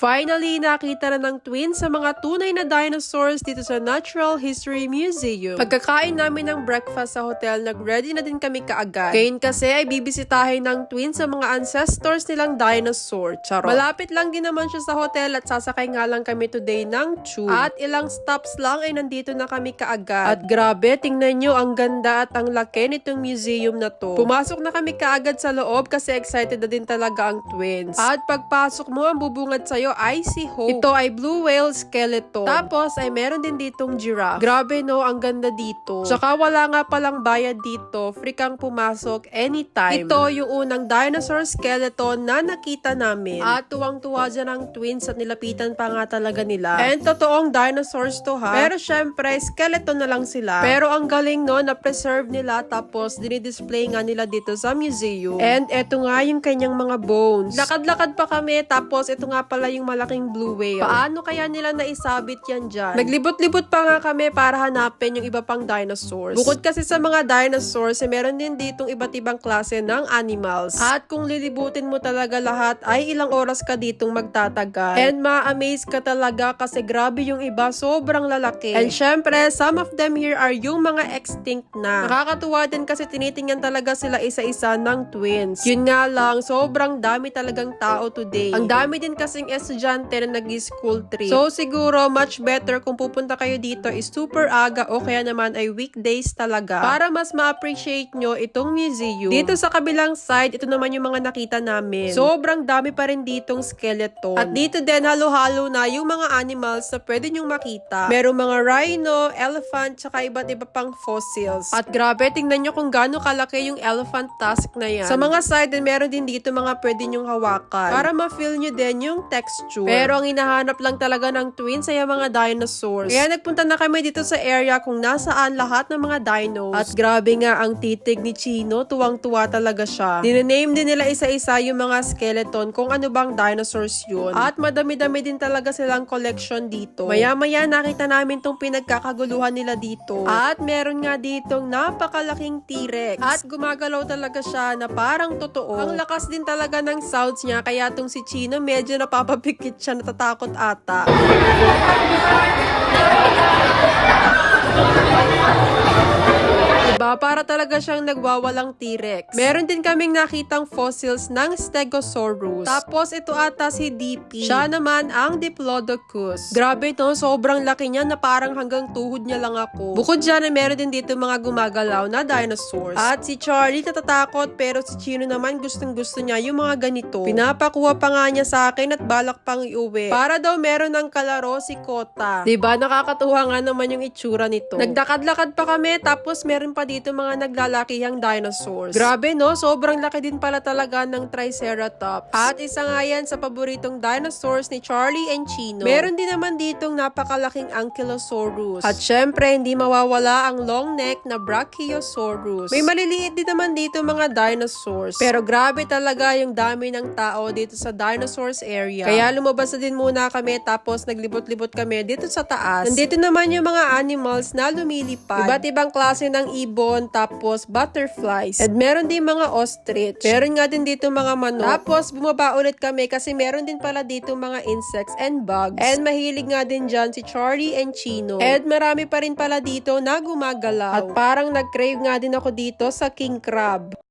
Finally, nakita na ng twins sa mga tunay na dinosaurs dito sa Natural History Museum. Pagkakain namin ng breakfast sa hotel, nag-ready na din kami kaagad. Ngayon kasi ay bibisitahin ng twins sa mga ancestors nilang dinosaur. Charot. Malapit lang din naman siya sa hotel at sasakay nga lang kami today ng tube. At ilang stops lang ay nandito na kami kaagad. At grabe, tingnan nyo ang ganda at ang laki nitong museum na to. Pumasok na kami kaagad sa loob kasi excited na din talaga ang twins. At pagpasok mo, ang bubungad sa'yo ay si Hope. Ito ay blue whale skeleton. Tapos ay meron din ditong giraffe. Grabe no, ang ganda dito. Tsaka wala nga palang bayad dito. Free kang pumasok anytime. Ito yung unang dinosaur skeleton na nakita namin. At tuwang-tuwa dyan ang twins at nilapitan pa nga talaga nila. And totoong dinosaurs to ha. Pero syempre, skeleton na lang sila. Pero ang galing no, na-preserve nila tapos dinidisplay nga nila dito sa museum. And eto nga yung kanyang mga bones. Lakad-lakad pa kami tapos ito nga pala yung malaking blue whale. Paano kaya nila naisabit yan dyan? Naglibot-libot pa nga kami para hanapin yung iba pang dinosaurs. Bukod kasi sa mga dinosaurs, eh, meron din ditong iba't ibang klase ng animals. At kung lilibutin mo talaga lahat, ay ilang oras ka ditong magtatagal. And ma-amaze ka talaga kasi grabe yung iba, sobrang lalaki. And syempre, some of them here are yung mga extinct na. Nakakatuwa din kasi tinitingnan talaga sila isa-isa ng twins. Yun nga lang, sobrang dami talagang tao today. Ang dami din kasing estudyante na nag-school trip. So siguro, much better kung pupunta kayo dito is super aga o kaya naman ay weekdays talaga para mas ma-appreciate nyo itong museum. Dito sa kabilang side, ito naman yung mga nakita namin. Sobrang dami pa rin ditong skeleton. At dito din, halo-halo na yung mga animals na pwede nyong makita. Merong mga rhino, elephant, tsaka iba't iba pang fossils. At grabe, tingnan nyo kung gaano kalaki yung elephant tusk na yan. Sa mga side, meron din dito mga pwede nyong hawakan. Para ma-feel nyo din yung texture. Pero ang hinahanap lang talaga ng twins ay ang mga dinosaurs. Kaya nagpunta na kami dito sa area kung nasaan lahat ng mga dinos. At grabe nga ang titig ni Chino, tuwang-tuwa talaga siya. Dinename din nila isa-isa yung mga skeleton kung ano bang dinosaurs yun. At madami-dami din talaga silang collection dito. Maya-maya nakita namin tong pinagkakaguluhan nila dito. At meron nga ditong napakalaking T-Rex. At gumagalaw talaga siya na parang totoo. Ang lakas din talaga ng sounds niya kaya tong si Chino medyo napapapikit siya natatakot ata. Diba? Para talaga siyang nagwawalang T-Rex. Meron din kaming nakitang fossils ng Stegosaurus. Tapos ito ata si DP. Siya naman ang Diplodocus. Grabe no, sobrang laki niya na parang hanggang tuhod niya lang ako. Bukod dyan, ay meron din dito mga gumagalaw na dinosaurs. At si Charlie natatakot pero si Chino naman gustong gusto niya yung mga ganito. Pinapakuha pa nga niya sa akin at balak pang iuwi. Para daw meron ng kalaro si Kota. ba Nakakatuwa nga naman yung itsura nito. Nagdakad-lakad pa kami tapos meron pa dito mga naglalakihang dinosaurs. Grabe no, sobrang laki din pala talaga ng Triceratops. At isa nga yan sa paboritong dinosaurs ni Charlie and Chino. Meron din naman ditong napakalaking Ankylosaurus. At syempre, hindi mawawala ang long neck na Brachiosaurus. May maliliit din naman dito mga dinosaurs. Pero grabe talaga yung dami ng tao dito sa dinosaurs area. Kaya lumabas na din muna kami tapos naglibot-libot kami dito sa taas. Nandito naman yung mga animals na lumilipad. Iba't ibang klase ng ibon tapos butterflies. And meron din mga ostrich. Meron nga din dito mga manok. Tapos bumaba ulit kami kasi meron din pala dito mga insects and bugs. And mahilig nga din dyan si Charlie and Chino. And marami pa rin pala dito na gumagalaw. At parang nag-crave nga din ako dito sa king crab.